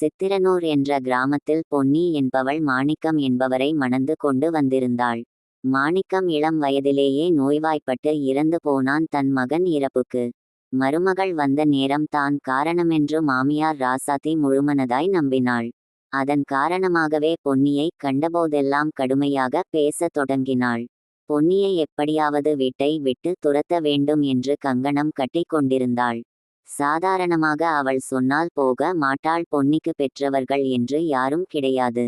சித்திரனூர் என்ற கிராமத்தில் பொன்னி என்பவள் மாணிக்கம் என்பவரை மணந்து கொண்டு வந்திருந்தாள். மாணிக்கம் இளம் வயதிலேயே நோய்வாய்ப்பட்டு இறந்து போனான் தன் மகன் இறப்புக்கு. மருமகள் வந்த நேரம் தான் காரணமென்று மாமியார் ராசாத்தி முழுமனதாய் நம்பினாள். அதன் காரணமாகவே பொன்னியை கண்டபோதெல்லாம் கடுமையாக பேசத் தொடங்கினாள். பொன்னியை எப்படியாவது வீட்டை விட்டு துரத்த வேண்டும் என்று கங்கணம் கட்டி கொண்டிருந்தாள். சாதாரணமாக அவள் சொன்னால் போக மாட்டாள் பொன்னிக்கு பெற்றவர்கள் என்று யாரும் கிடையாது.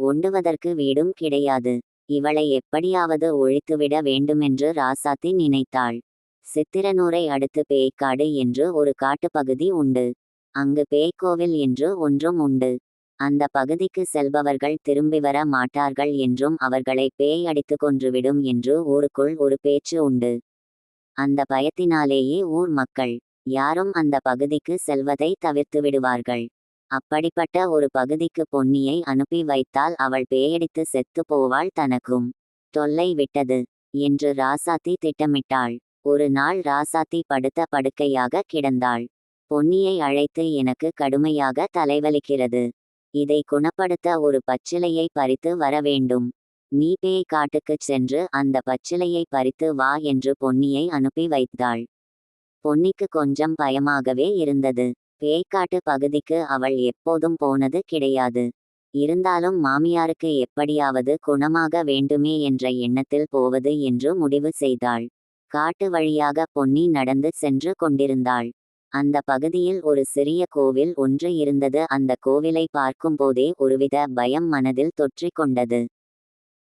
ஒண்டுவதற்கு வீடும் கிடையாது. இவளை எப்படியாவது ஒழித்துவிட வேண்டுமென்று ராசாத்தி நினைத்தாள். சித்திரனூரை அடுத்து பேய்க்காடு என்று ஒரு காட்டுப்பகுதி உண்டு. அங்கு பேய்க்கோவில் என்று ஒன்றும் உண்டு. அந்த பகுதிக்கு செல்பவர்கள் திரும்பி வர மாட்டார்கள் என்றும் அவர்களை பேய் அடித்து கொன்றுவிடும் என்று ஊருக்குள் ஒரு பேச்சு உண்டு. அந்த பயத்தினாலேயே ஊர் மக்கள் யாரும் அந்த பகுதிக்கு செல்வதை தவிர்த்து விடுவார்கள். அப்படிப்பட்ட ஒரு பகுதிக்கு பொன்னியை அனுப்பி வைத்தால் அவள் பேயடித்து செத்து போவாள் தனக்கும். தொல்லை விட்டது என்று ராசாத்தி திட்டமிட்டாள். ஒரு நாள் ராசாத்தி படுத்த படுக்கையாக கிடந்தாள். பொன்னியை அழைத்து எனக்கு கடுமையாக தலைவலிக்கிறது. இதை குணப்படுத்த ஒரு பச்சிலையை பறித்து வர வேண்டும். நீ பேய் காட்டுக்குச் சென்று அந்த பச்சிலையை பறித்து வா என்று பொன்னியை அனுப்பி வைத்தாள். பொன்னிக்கு கொஞ்சம் பயமாகவே இருந்தது. பேய்க்காட்டு பகுதிக்கு அவள் எப்போதும் போனது கிடையாது. இருந்தாலும் மாமியாருக்கு எப்படியாவது குணமாக வேண்டுமே என்ற எண்ணத்தில் போவது என்று முடிவு செய்தாள். காட்டு வழியாக பொன்னி நடந்து சென்று கொண்டிருந்தாள். அந்த பகுதியில் ஒரு சிறிய கோவில் ஒன்று இருந்தது. அந்த கோவிலை பார்க்கும்போதே ஒருவித பயம் மனதில் தொற்றிக் கொண்டது.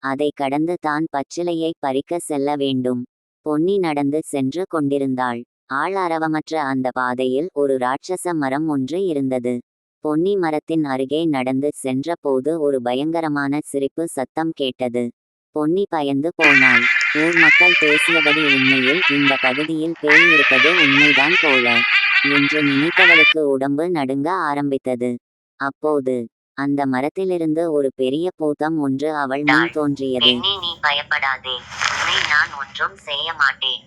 அதை கடந்து தான் பச்சிலையை பறிக்க செல்ல வேண்டும். பொன்னி நடந்து சென்று கொண்டிருந்தாள். ஆளாரவமற்ற அந்த பாதையில் ஒரு ராட்சச மரம் ஒன்று இருந்தது. பொன்னி மரத்தின் அருகே நடந்து சென்றபோது ஒரு பயங்கரமான சிரிப்பு சத்தம் கேட்டது. பொன்னி பயந்து போனாள். ஊர் மக்கள் பேசியபடி உண்மையில் இந்த பகுதியில் பேய் இருப்பது உண்மைதான் போல. என்று நினைத்தவளுக்கு உடம்பு நடுங்க ஆரம்பித்தது. அப்போது அந்த மரத்திலிருந்து ஒரு பெரிய பூதம் ஒன்று அவள் முன் தோன்றியது. நீ பயப்படாதே. உன்னை நான் ஒன்றும் செய்ய மாட்டேன்.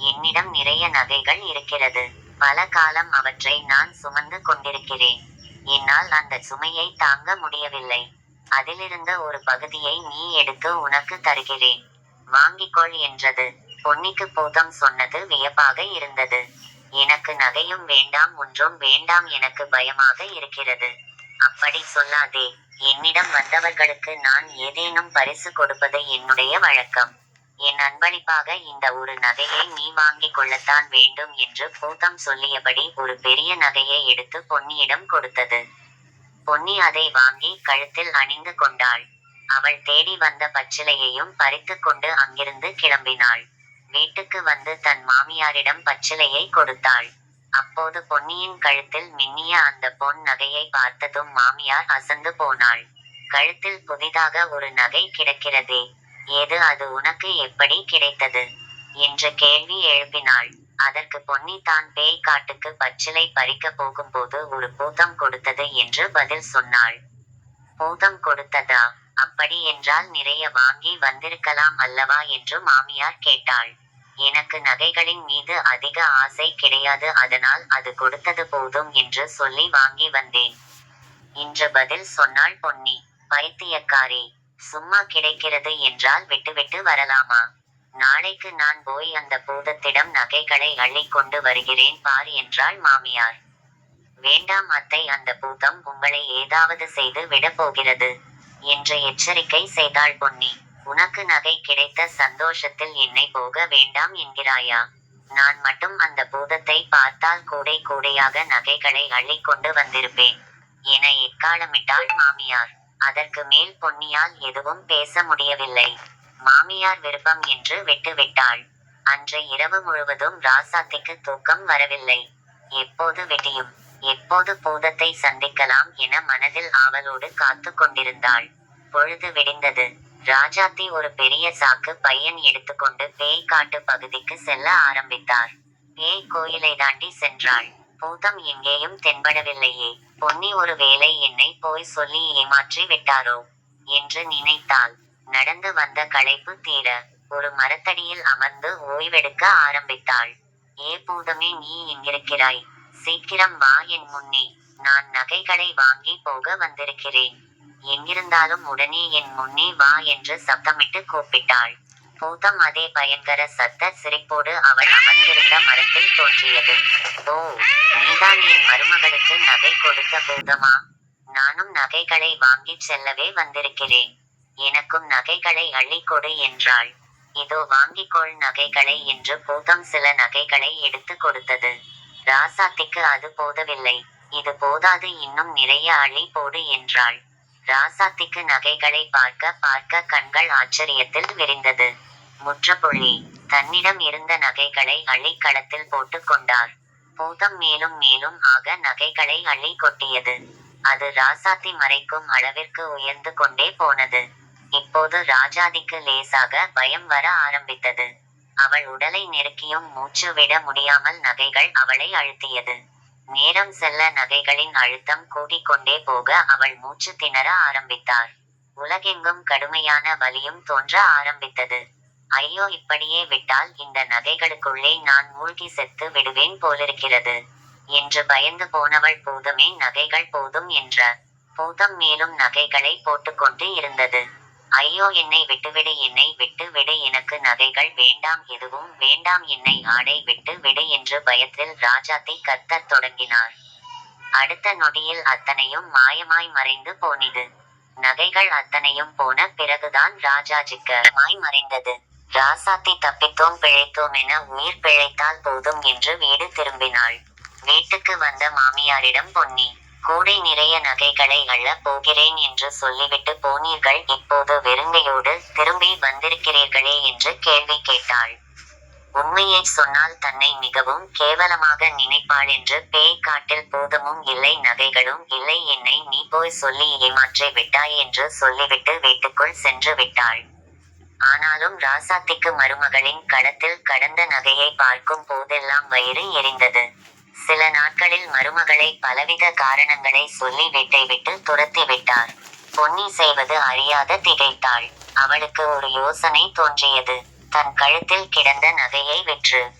என்னிடம் நிறைய நகைகள் இருக்கிறது. பல காலம் அவற்றை நான் சுமந்து கொண்டிருக்கிறேன். என்னால் அந்த சுமையை தாங்க முடியவில்லை. அதிலிருந்த ஒரு பகுதியை நீ எடுத்து உனக்கு தருகிறேன். வாங்கிக்கொள் என்றது. பொன்னிக்கு பூதம் சொன்னது வியப்பாக இருந்தது. எனக்கு நகையும் வேண்டாம் ஒன்றும் வேண்டாம் எனக்கு பயமாக இருக்கிறது. அப்படி சொல்லாதே. என்னிடம் வந்தவர்களுக்கு நான் ஏதேனும் பரிசு கொடுப்பது என்னுடைய வழக்கம். என் அன்பளிப்பாக இந்த ஒரு நகையை நீ வாங்கிக் கொள்ளத்தான் வேண்டும் என்று பூதம் சொல்லியபடி ஒரு பெரிய நகையை எடுத்து பொன்னியிடம் கொடுத்தது. பொன்னி அதை வாங்கி கழுத்தில் அணிந்து கொண்டாள். அவள் தேடி வந்த பச்சிலையையும் பறித்து கொண்டு அங்கிருந்து கிளம்பினாள். வீட்டுக்கு வந்து தன் மாமியாரிடம் பச்சிலையை கொடுத்தாள். அப்போது பொன்னியின் கழுத்தில் மின்னிய அந்த பொன் நகையை பார்த்ததும் மாமியார் அசந்து போனாள். கழுத்தில் புதிதாக ஒரு நகை கிடக்கிறதே. ஏது அது உனக்கு எப்படி கிடைத்தது? என்ற கேள்வி எழுப்பினாள். அதற்கு பொன்னி தான் பேய் காட்டுக்கு பச்சிலை பறிக்க போகும்போது ஒரு பூதம் கொடுத்தது என்று பதில் சொன்னாள். பூதம் கொடுத்ததா? அப்படி என்றால் நிறைய வாங்கி வந்திருக்கலாம் அல்லவா? என்று மாமியார் கேட்டாள். எனக்கு நகைகளின் மீது அதிக ஆசை கிடையாது அதனால் அது கொடுத்தது போதும் என்று சொல்லி வாங்கி வந்தேன். என்று பதில் சொன்னாள் பொன்னி. பைத்தியக்காரி சும்மா கிடைக்கிறது என்றால் விட்டுவிட்டு வரலாமா? நாளைக்கு நான் போய் அந்த பூதத்திடம் நகைகளை அள்ளிக் கொண்டு வருகிறேன் பார் என்றாள் மாமியார். வேண்டாம் அத்தை அந்த பூதம் உங்களை ஏதாவது செய்து விடப் போகிறது என்று எச்சரிக்கை செய்தாள் பொன்னி. உனக்கு நகை கிடைத்த சந்தோஷத்தில் என்னை போக வேண்டாம் என்கிறாயா? நான் மட்டும் அந்த பூதத்தை பார்த்தால் கூடை கூடையாக நகைகளை அள்ளிக்கொண்டு வந்திருப்பேன் என எக்காலமிட்டாள் மாமியார். அதற்கு மேல் பொன்னியால் எதுவும் பேச முடியவில்லை. மாமியார் விருப்பம் என்று விட்டுவிட்டாள். அன்று இரவு முழுவதும் ராசாத்திக்கு தூக்கம் வரவில்லை. எப்போது வெட்டியும் எப்போது பூதத்தை சந்திக்கலாம் என மனதில் ஆவலோடு காத்து கொண்டிருந்தாள். பொழுது விடிந்தது. ராஜாத்தி ஒரு பெரிய சாக்கு பையன் எடுத்துக்கொண்டு பேய் காட்டு பகுதிக்கு செல்ல ஆரம்பித்தார். பேய் கோயிலை தாண்டி சென்றாள். பூதம் எங்கேயும் தென்படவில்லையே. பொன்னி ஒரு வேளை என்னை போய் சொல்லி ஏமாற்றி விட்டாரோ? என்று நினைத்தாள். நடந்து வந்த களைப்பு தீர ஒரு மரத்தடியில் அமர்ந்து ஓய்வெடுக்க ஆரம்பித்தாள். ஏ பூதமே நீ எங்கிருக்கிறாய்? சீக்கிரம் வா என் முன்னே. நான் நகைகளை வாங்கி போக வந்திருக்கிறேன். எங்கிருந்தாலும் உடனே என் முன்னே வா என்று சத்தமிட்டு கூப்பிட்டாள். பூதம் அதே பயங்கர சத்த சிரிப்போடு அவள் அமர்ந்திருந்த மரத்தில் தோன்றியது. ஓ நீதான் என் மருமகளுக்கு நகை கொடுத்த பூதமா? நானும் நகைகளை வாங்கிச் செல்லவே வந்திருக்கிறேன். எனக்கும் நகைகளை அள்ளி கொடு என்றாள். இதோ வாங்கிக்கொள் நகைகளை என்று பூதம் சில நகைகளை எடுத்து கொடுத்தது. ராசாத்திக்கு அது போதவில்லை. இது போதாது இன்னும் நிறைய அள்ளி போடு என்றாள். ராசாத்திக்கு நகைகளை பார்க்க பார்க்க கண்கள் ஆச்சரியத்தில் விரிந்தது. முற்றப்புள்ளி. தன்னிடம் இருந்த நகைகளை அள்ளி களத்தில் போட்டுக் கொண்டார். பூதம் மேலும் மேலும் ஆக நகைகளை அள்ளி கொட்டியது. அது ராசாத்தி மறைக்கும் அளவிற்கு உயர்ந்து கொண்டே போனது. இப்போது ராஜாதிக்கு லேசாக பயம் வர ஆரம்பித்தது. அவள் உடலை நெருக்கியும் மூச்சு விட முடியாமல் நகைகள் அவளை அழுத்தியது. நேரம் செல்ல நகைகளின் அழுத்தம் கூடிக்கொண்டே போக அவள் மூச்சு திணற ஆரம்பித்தார். உலகெங்கும் கடுமையான வலியும் தோன்ற ஆரம்பித்தது. ஐயோ இப்படியே விட்டால் இந்த நகைகளுக்குள்ளே நான் மூழ்கி செத்து விடுவேன் போலிருக்கிறது என்று பயந்து போனவள் போதுமே நகைகள் போதும் என்ற பூதம் மேலும் நகைகளை போட்டுக்கொண்டு இருந்தது. ஐயோ என்னை விட்டுவிடு என்னை விட்டு விடு எனக்கு நகைகள் வேண்டாம் எதுவும் வேண்டாம் என்னை ஆடை விட்டு விடு என்று பயத்தில் ராஜாத்தை கத்தத் தொடங்கினார். அடுத்த நொடியில் அத்தனையும் மாயமாய் மறைந்து போனிது. நகைகள் அத்தனையும் போன பிறகுதான் ராஜாஜிக்கு மாய் மறைந்தது. ராசாத்தி தப்பித்தோம் பிழைத்தோம் என உயிர் பிழைத்தால் போதும் என்று வீடு திரும்பினாள். வீட்டுக்கு வந்த மாமியாரிடம் பொன்னி கூடை நிறைய நகைகளை அள்ள போகிறேன் என்று சொல்லிவிட்டு போனீர்கள் இப்போது வெறுங்கையோடு திரும்பி வந்திருக்கிறீர்களே என்று கேள்வி கேட்டாள். உண்மையை சொன்னால் தன்னை மிகவும் கேவலமாக நினைப்பாள் என்று பேய் காட்டில் பூதமும் இல்லை நகைகளும் இல்லை என்னை நீ போய் சொல்லி ஏமாற்றி விட்டாய் என்று சொல்லிவிட்டு வீட்டுக்குள் சென்று விட்டாள். ஆனாலும் ராசாத்திக்கு மருமகளின் களத்தில் கடந்த நகையை பார்க்கும் போதெல்லாம் வயிறு எரிந்தது. சில நாட்களில் மருமகளை பலவித காரணங்களை சொல்லி வீட்டை விட்டு துரத்தி விட்டார். பொன்னி செய்வது அறியாத திகைத்தாள். அவளுக்கு ஒரு யோசனை தோன்றியது. தன் கழுத்தில் கிடந்த நகையை விற்று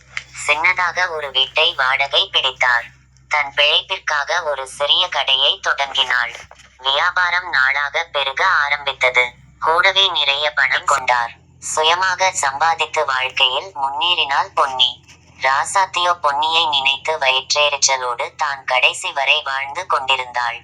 சின்னதாக ஒரு வீட்டை வாடகை பிடித்தார். தன் பிழைப்பிற்காக ஒரு சிறிய கடையை தொடங்கினாள். வியாபாரம் நாளாக பெருக ஆரம்பித்தது. கூடவே நிறைய பணம் கொண்டார். சுயமாக சம்பாதித்து வாழ்க்கையில் முன்னேறினாள் பொன்னி. ராசாத்தியோ பொன்னியை நினைத்து வயிற்றேறிச்சலோடு தான் கடைசி வரை வாழ்ந்து கொண்டிருந்தாள்.